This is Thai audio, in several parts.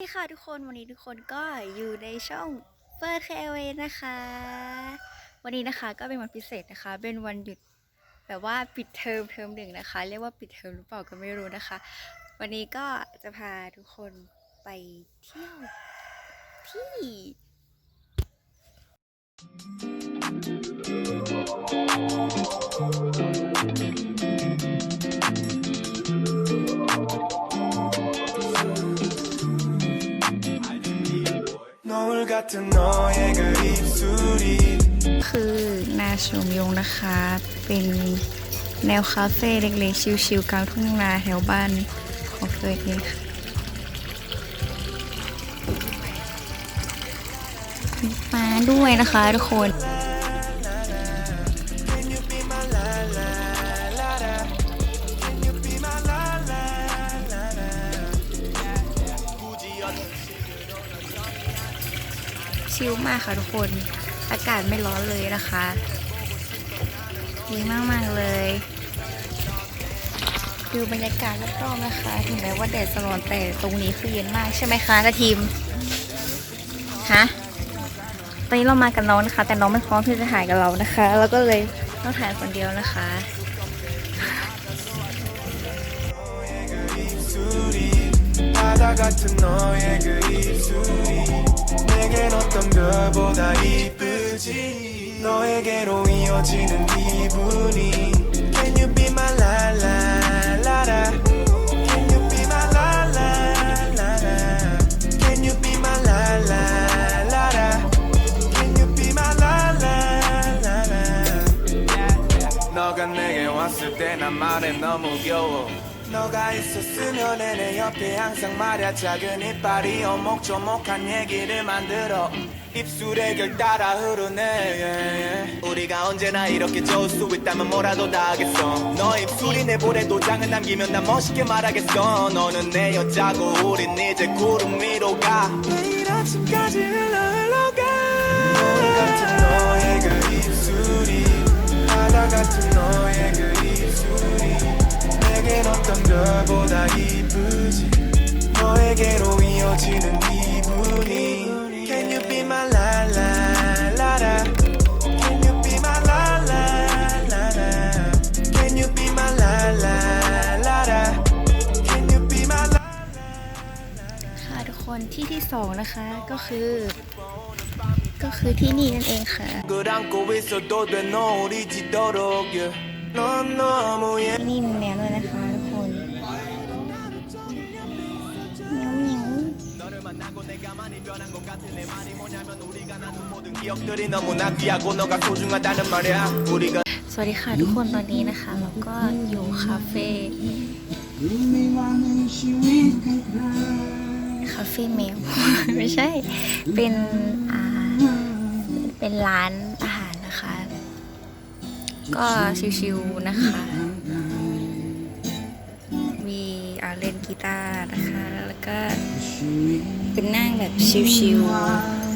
สวัสดีค่ะทุกคนวันนี้ทุกคนก็อยู่ในช่องเฟิร์ k เวนะคะ วันนี้นะคะก็เป็นวันพิเศษนะคะ เป็นวันหยุดแบบว่าปิดเทอมเทอมหนึ่งนะคะ เรียกว่าปิดเทอมหรือเปล่าก็ไม่รู้นะคะ วันนี้ก็จะพาทุกคนไปเที่ยวที่ 같은 너의 그 입술이 คือนาชมยงนะคะ เป็นแนวคาเฟ่เล็กๆ ชิลๆกลางทุ่งนาแถวบ้านของเฟิร์สเองค่ะมีมาด้วยนะคะทุกคน ชิลมากค่ะทุกคน อากาศไม่ร้อนเลยนะคะ ดีมากๆเลย ดูบรรยากาศรอบๆนะคะ ถึงแม้ว่าแดดจะร้อนแต่ตรงนี้คือเย็นมากใช่ไหมคะนาทีม ฮะ ตอนนี้เรามากับน้องนะคะ แต่น้องไม่พร้อมที่จะถ่ายกับเรานะคะ แล้วก็เลยต้องถ่ายคนเดียวนะคะ 그 입술이 바다 같은 너의 그 입술이 내겐 어떤 별보다 이쁘지 너에게로 이어지는 기분이 Can you be my la la la la Can you be my la la la la Can you be my la la la la Can you be my la la la la 너가 내게 왔을 때 난 말해 너무 겨워 너가 있었으면 내 옆에 항상 말야 작은 이빨이 오목조목한 얘기를 만들어. 입술에 결 따라 흐르네. yeah, yeah. 우리가 언제나 이렇게 좋을 수 있다면 뭐라도 다 하겠어. 너 입술이 내 볼에 도장을 남기면 난 멋있게 말하겠어. 너는 내 여자고 우린 이제 구름 위로 가. 내일 아침까지 흘러 흘러가 너에게로 이어지는 기분이 Can you be my la la la la Can you be my la la la la Can you be my la la la la Can you be my la ค่ะทุกคนที่ที่สองนะคะก็คือ ก็คือที่นี่นั่นเองค่ะ 걸 안고 있어도 돼 노리지도록 yeah. 넌 너무 예 ที่นี่มีแมวด้วยนะคะ 변한 것 같은 내 말이 뭐냐면 우리가 나눈 모든 기억들이 너무나 귀하고 너가 소중하다는 말이야 우리가 สวัสดีค่ะทุกคนตอนนี้นะคะ เราก็อยู่คาเฟ่คาเฟ่แมว ไม่ใช่ เป็นอ่าเป็นร้านอาหารนะคะ ก็ชิวๆนะคะ เล่นกีตาร์นะคะ แล้วก็เป็นนั่งแบบชิว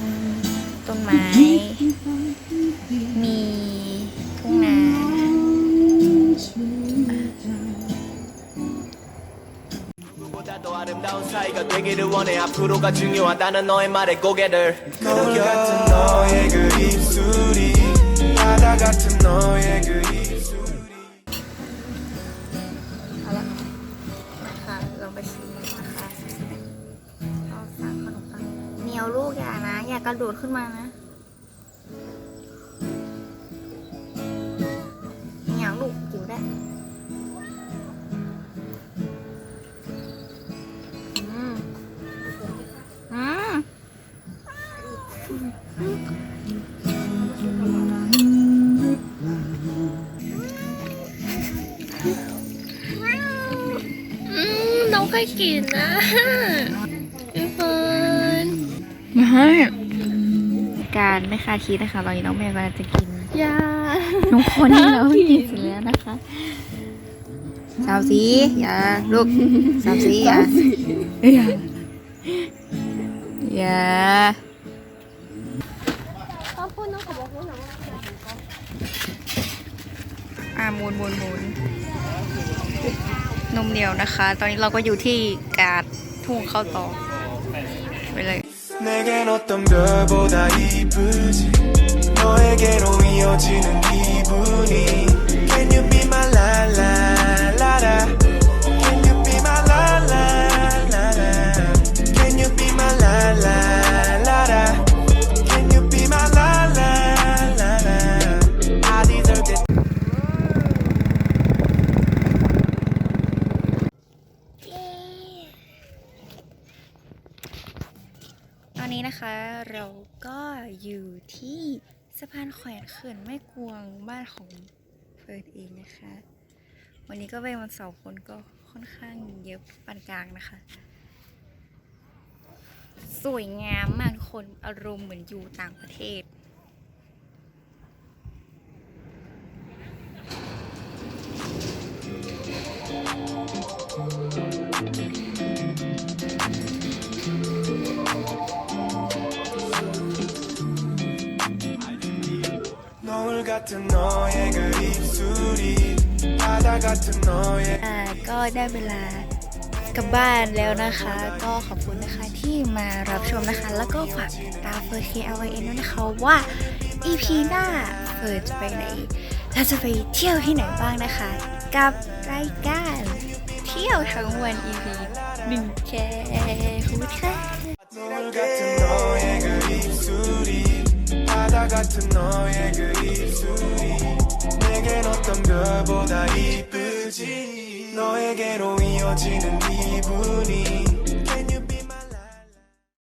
ๆต้นไม้ มีทุ่งนา 누구보다도 아름다운 사이가 되기를 원해 앞으로가 중요하다는 너의 말에 고개를 거울 같은 너의 그 입술 ยวลูกอย่านะ อย่ากระโดดขึ้นมานะเหนียวลูกจิ๋วได้อืมอืมอืมน้องเคยกินนะ ไม่การไม่คาดคิดนะคะตอนนี้น้องแมวกำลังจะกินยาน้องคนนี้แล้วกินเสร็จแล้วนะคะสาวสีอย่าลูกสาวสีอย่าอย่าอย่าต้องพูดน้องขอบอกพูดหน่อยว่าอ่าหมุนหมุนหมุนนมเหนียวนะคะ ตอนนี้เราก็อยู่ที่กาดทุ่งข้าวตอก 내겐 어떤 별보다 이쁘지. 너에게로 이어지는 기분이 อนนี้นะคะเราก็อยู่ที่สะพานแขวนเขื่อนแม่กวงบ้านของเฟิร์นเองนะคะ วันนี้ก็เป็นวันเสาร์คนก็ค่อนข้างเยอะปานกลางนะคะ สวยงามมากทุกคนอารมณ์เหมือนอยู่ต่างประเทศ 같은 너의 그 입술이 바다 같은 너의 อ่าก็ได้เวลากลับบ้านแล้วนะคะ ก็ขอบคุณนะคะที่มารับชมนะคะ แล้วก็ฝากติดตามเฟิร์ KLN ด้วยนะคะว่า EP หน้าเฟิร์นจะไปไหนเราจะไปเที่ยวที่ไหนบ้างนะคะ กับรายการเที่ยวทั้งวัน EP หนึ่งแค่ขอบคุณค่ะ 노을 같은 너의 그 입술이 바다 같은 너의 그 입술이 내겐 어떤 별보다 이쁘지. 너에게로 이어지는 기분이